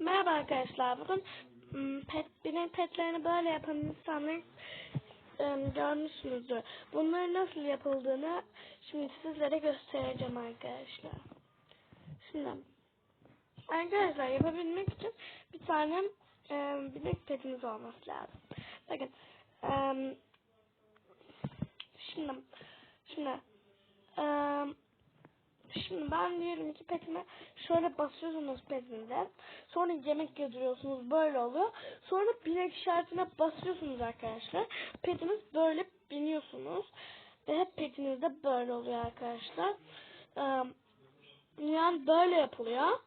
Merhaba arkadaşlar. Bugün hmm, pet, binek petlerini böyle yapan insanları em, görmüşsünüzdür. Bunların nasıl yapıldığını şimdi sizlere göstereceğim arkadaşlar. Şimdi arkadaşlar yapabilmek için bir tane em, binek petiniz olması lazım. Bakın em, şimdi şimdi Şimdi ben diyelim ki petime şöyle basıyorsunuz petinize. Sonra yemek yediriyorsunuz böyle oluyor. Sonra binek işaretine basıyorsunuz arkadaşlar. Petiniz böyle biniyorsunuz. Ve hep petinizde böyle oluyor arkadaşlar. Yani böyle yapılıyor.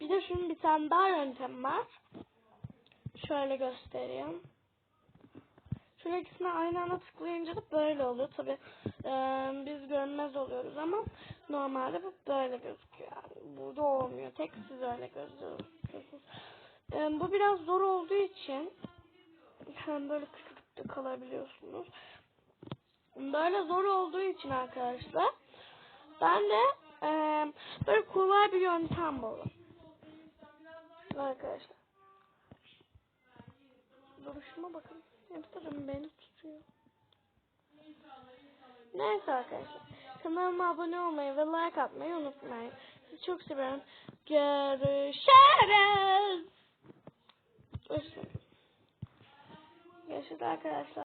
Bir de şunun bir tane daha yöntem var. Şöyle göstereyim. Şöyle ikisine aynı anda tıklayınca da böyle oluyor. Tabi biz görünmez oluyoruz ama normalde bu böyle gözüküyor. Yani burada olmuyor. Tek siz öyle gözüküyorsunuz. E, bu biraz zor olduğu için hem böyle küçük de kalabiliyorsunuz. Böyle zor olduğu için arkadaşlar ben de e, böyle kolay bir yöntem buldum. Arkadaşlar. Duruşuma bakın. Hamsterım beni tutuyor. Neyse arkadaşlar. Kanalıma abone olmayı ve like atmayı unutmayın. Sizi çok seviyorum. Görüşürüz. Görüşürüz arkadaşlar.